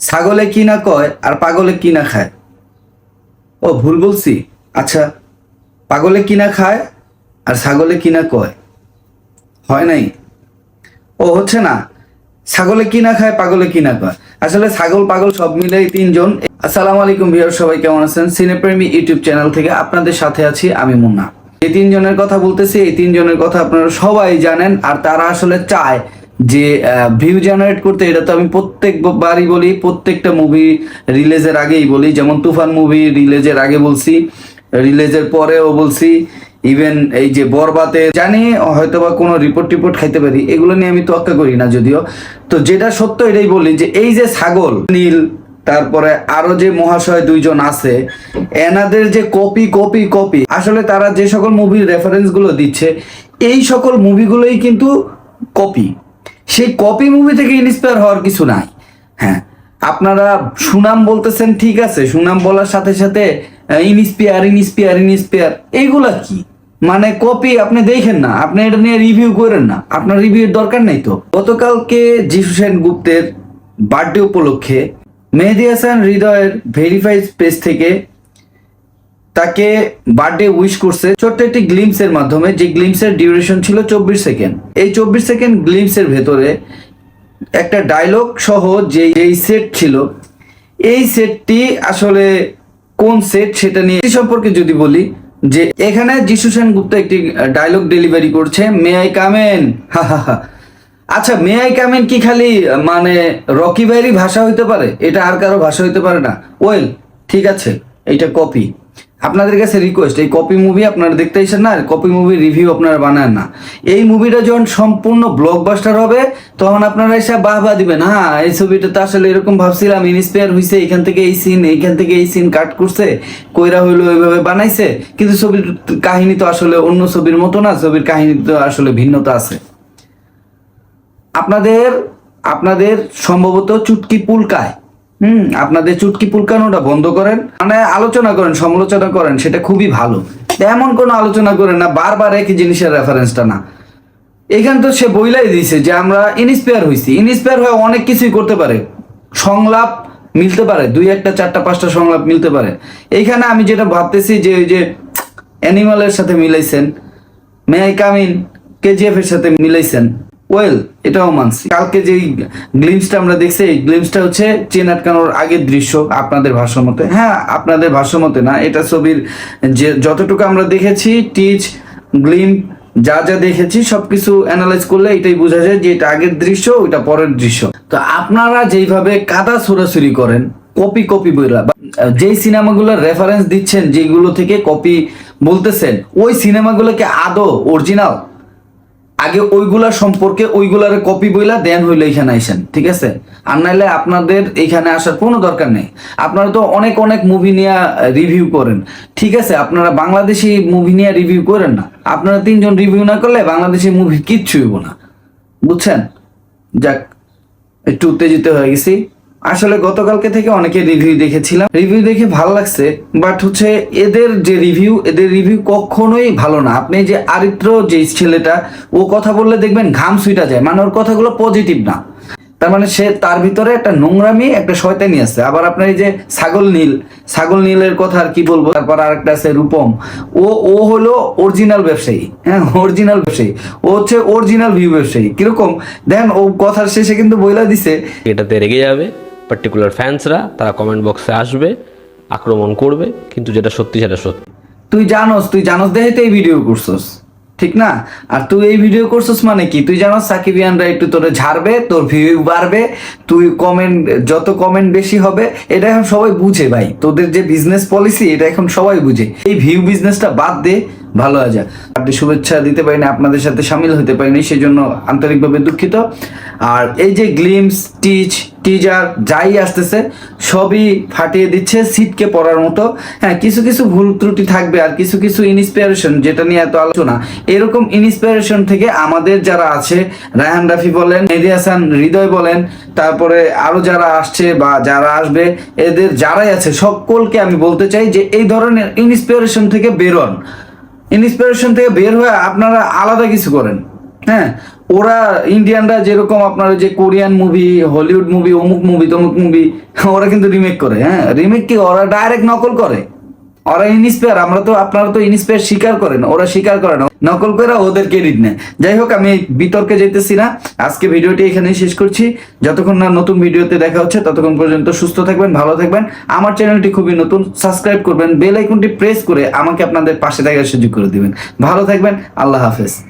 ছাগলে কি না কয় আর পাগলে কি না খায়? ও, ভুল বলছি। আচ্ছা পাগলে কি না খায় আর ছাগলে কি না কয়? হয় নাই? ও, হচ্ছে না। ছাগলে কি না খায়, পাগলে কি না কয়? আসলে ছাগল, পাগল সব মিলেই তিনজন। আসসালামু আলাইকুম ভিউয়ার সবাই কেমন আছেন? সিনেপ্রেমী ইউটিউব চ্যানেল থেকে আপনাদের সাথে আছি আমি মুন্না। এই তিনজনের কথা বলতেছি, এই তিনজনের কথা আপনারা সবাই জানেন আর তারা আসলে চায় যে ভিউ জেনারেট করতে, এটা তো আমি প্রত্যেক প্রত্যেকবারই বলি, প্রত্যেকটা মুভি রিলিজের আগেই বলি। যেমন তুফান মুভি রিলিজের আগে বলছি রিলিজের পরেও বলছি ইভেন এই যে বরবাতে জানি হয়তো বা কোনো রিপোর্ট টিপোর্ট খাইতে পারি, এগুলো নিয়ে আমি তোয়াক্কা করি না যদিও। তো যেটা সত্য এটাই বলি যে, এই যে ছাগল, নীল, তারপরে আরও যে মহাশয় দুইজন আছে, এনাদের যে কপি কপি কপি আসলে তারা যে সকল মুভির রেফারেন্সগুলো দিচ্ছে, এই সকল মুভিগুলোই কিন্তু কপি সেই কপি মুভি থেকে ইন্সপায়ার হওয়ার কিছু নাই। হ্যাঁ আপনারা সুনাম বলতেছেন, ঠিক আছে, সুনাম বলার সাথে সাথে ইনস্পিয়ার ইনস্পিয়ার ইনস্পিয়ার এইগুলা কি? মানে কপি আপনি দেখেন না, আপনি এটা নিয়ে রিভিউ করেন না, আপনার রিভিউর দরকার নেই তো। গতকালকে যিশু সেন গুপ্তের বার্থডে উপলক্ষে মেহেদি হাসান হৃদয়ের ভেরিফাইড পেজ থেকে তাকে বার্থডে উইশ করছে ছোট্ট একটি গ্লিমসের মাধ্যমে, যে গ্লিমসের ডিউরেশন ছিল চব্বিশ সেকেন্ড এই চব্বিশ সেকেন্ড গ্লিমসের ভেতরে একটা ডায়লগ সহ যে এই সেট ছিল, এই সেটটি আসলে কোন সেট সেটা নিয়ে সম্পর্কে যদি বলি, যে এখানে যিশু সেন গুপ্তা একটি ডায়লগ ডেলিভারি করছে মে আই কামেন হা হা হা। আচ্ছা মে আই কামেন কি খালি মানে রকি ভাইয়েরই ভাষা হইতে পারে? এটা আর কারও ভাষা হইতে পারে না। ওয়েল ঠিক আছে, এইটা কপি আপনাদের কাছে রিকোয়েস্ট এই কপি মুভি আপনারা দেখতে এসেন না কপি মুভি রিভিউ আপনারা বানান না। এই মুভিটা যখন সম্পূর্ণ ব্লকবাস্টার হবে, তখন আপনারা এসে বাহ বাহ দিবেন হ্যাঁ এই ছবিটা তো আসলে এরকম ভাবছিলাম ইন্সপায়ার হইছে, এখান থেকে এই সিন এইখান থেকে এই সিন কাট করছে, কইরা হইল ওইভাবে বানাইছে। কিন্তু ছবির কাহিনী তো আসলে অন্য ছবির মতো না, ছবির কাহিনী তো আসলে ভিন্নতা আছে। আপনাদের আপনাদের সম্ভবত চুটকি পুলকায় হুম, আপনাদের চুটকি পুলকানোটা বন্ধ করেন মানে আলোচনা করেন, সমালোচনা করেন, সেটা খুবই ভালো। এমন কোনো আলোচনা করেন না, বারবার একই জিনিসের রেফারেন্সটা না। এখান তো সে বইলাই দিয়েছে যে আমরা ইনস্পায়ার হয়েছি ইনস্পায়ার হয়ে অনেক কিছুই করতে পারে। সংলাপ মিলতে পারে, দুই একটা, চারটা, পাঁচটা সংলাপ মিলতে পারে। এইখানে আমি যেটা ভাবতেছি যে ওই যে অ্যানিমালের সাথে মিলাইছেন মে আই কামিন কেজিএফ এর সাথে মিলাইছেন। ওয়েল এটাও মানছি। কালকে যে গ্লিমসটা আমরা দেখছি, এই গ্লিমসটা হচ্ছে চেন আটকানোর আগের দৃশ্য আপনাদের ভাষ্য মতে হ্যাঁ আপনাদের ভাষ্য মতে না, এটা ছবির যে যতটুকু আমরা দেখেছি টিচ গ্লিম যা যা দেখেছি, সবকিছু অ্যানালাইজ করলে এটাই বোঝা যায় যে এটা আগের দৃশ্য, ওইটা পরের দৃশ্য। তো আপনারা যেইভাবে কাদা ছোড়াছুরি করেন কপি কপি বইরা যেই সিনেমাগুলোর রেফারেন্স দিচ্ছেন যেগুলো থেকে কপি বলতেছেন, ওই সিনেমাগুলোকে আদৌ অরিজিনাল আগে ওইগুলা সম্পর্কে ওইগুলার কপি বইলা দেন হইলে এখানে আইসেন, ঠিক আছে? আর নাইলে আপনাদের এখানে আসার কোনো দরকার নেই। আপনারা তো অনেক অনেক মুভি নিয়ে রিভিউ করেন। ঠিক আছে, আপনারা বাংলাদেশি মুভি নিয়ে রিভিউ করেন না। আপনারা তিনজন রিভিউ না করলে বাংলাদেশি মুভি কিচ্ছু হইব না। বুঝছেন? যাক, একটু উত্তেজিত হয়ে গেছি। আসলে গতকালকে থেকে অনেকে রিভিউ দেখেছিলাম। রিভিউ দেখে ভালো লাগছে বাট হচ্ছে এদের যে রিভিউ এদের রিভিউ কখনোই ভালো না। আপনি যে আরিত্র যে ছেলেটা, ও কথা বললে দেখবেন ঘাম সুইটা যায়। মানে ওর কথাগুলো পজিটিভ না। তার মানে সে তার ভিতরে একটা নোংরামি, একটা শয়তানি আছে। আবার আপনার এই যে ছাগল নীল, ছাগল নীলের কথা আর কি বলব? তারপর আরেকটা আছে রূপম। ও ও হলো অরিজিনাল ব্যবসায়ী। হ্যাঁ অরিজিনাল ব্যবসায়ী। ও হচ্ছে অরিজিনাল ভিউ ব্যবসায়ী। কীরকম? দেখেন ও কথার শেষে কিন্তু বইলা দিছে। এটাতে রেগে যাবে। পার্টিকুলার ফ্যান্সরা তারা কমেন্ট বক্সে আসবে, আক্রমণ করবে, কিন্তু যেটা সত্যি সেটা সত্যি। তুই জানোস তুই জানোস দেখে এই ভিডিও করছস। ঠিক না? আর তুই এই ভিডিও করছস মানে কি? তুই জানোস সাকিবিয়ানরা একটু তোরে ঝাড়বে, তোর ভিউ বাড়বে, তুই কমেন্ট যত কমেন্ট বেশি হবে, এটা এখন সবাই বুঝে ভাই। তোদের যে বিজনেস পলিসি এটা এখন সবাই বুঝে। এই ভিউ বিজনেসটা বাদ দে, ভালো হয়ে আপনি শুভেচ্ছা দিতে পারিনি, আপনাদের সাথে সামিল হতে পারিনি, সেজন্য আন্তরিকভাবে দুঃখিত। আর এই যে গ্লিমস টিচ টিজার যাই আসতেছে সবই ফাটিয়ে দিচ্ছে, সিটকে পড়ার মতো। হ্যাঁ কিছু কিছু ভুল ত্রুটি থাকবে আর কিছু কিছু ইন্সপিরেশন যেটা নিয়ে এত আলোচনা। এরকম ইন্সপিরেশন থেকে আমাদের যারা আছে, রায়হান রাফি বলেন, মেহেদি হাসান হৃদয় বলেন, তারপরে আরও যারা আসছে বা যারা আসবে, এদের যারাই আছে, সকলকে আমি বলতে চাই যে এই ধরনের ইন্সপিরেশন থেকে বেরোন। ইন্সপিরেশন থেকে বের হয়ে আপনারা আলাদা কিছু করেন। হ্যাঁ ওরা ইন্ডিয়ানরা যেরকম আপনার যে কোরিয়ান মুভি হলিউড মুভি অমুক মুভি তমুক মুভি ওরা কিন্তু রিমেক করে হ্যাঁ। রিমেক কি? ওরা ডাইরেক্ট নকল করে। ওরা ইনস্পায়ার আমরা তো, আপনারা তো ইনস্পায়ার স্বীকার করেন ওরা স্বীকার করে না। নকল করে ওদের ক্রেডিট নেয়। যাই হোক, আমি বিতর্কে যেতেছি না। আজকে ভিডিওটি এখানেই শেষ করছি। যতক্ষণ না নতুন ভিডিওতে দেখা হচ্ছে, ততক্ষণ পর্যন্ত সুস্থ থাকবেন, ভালো থাকবেন। আমার চ্যানেলটি খুবই নতুন, সাবস্ক্রাইব করবেন, বেল আইকনটি প্রেস করে আমাকে আপনাদের পাশে থাকার সুযোগ করে দিবেন। ভালো থাকবেন, আল্লাহ হাফেজ।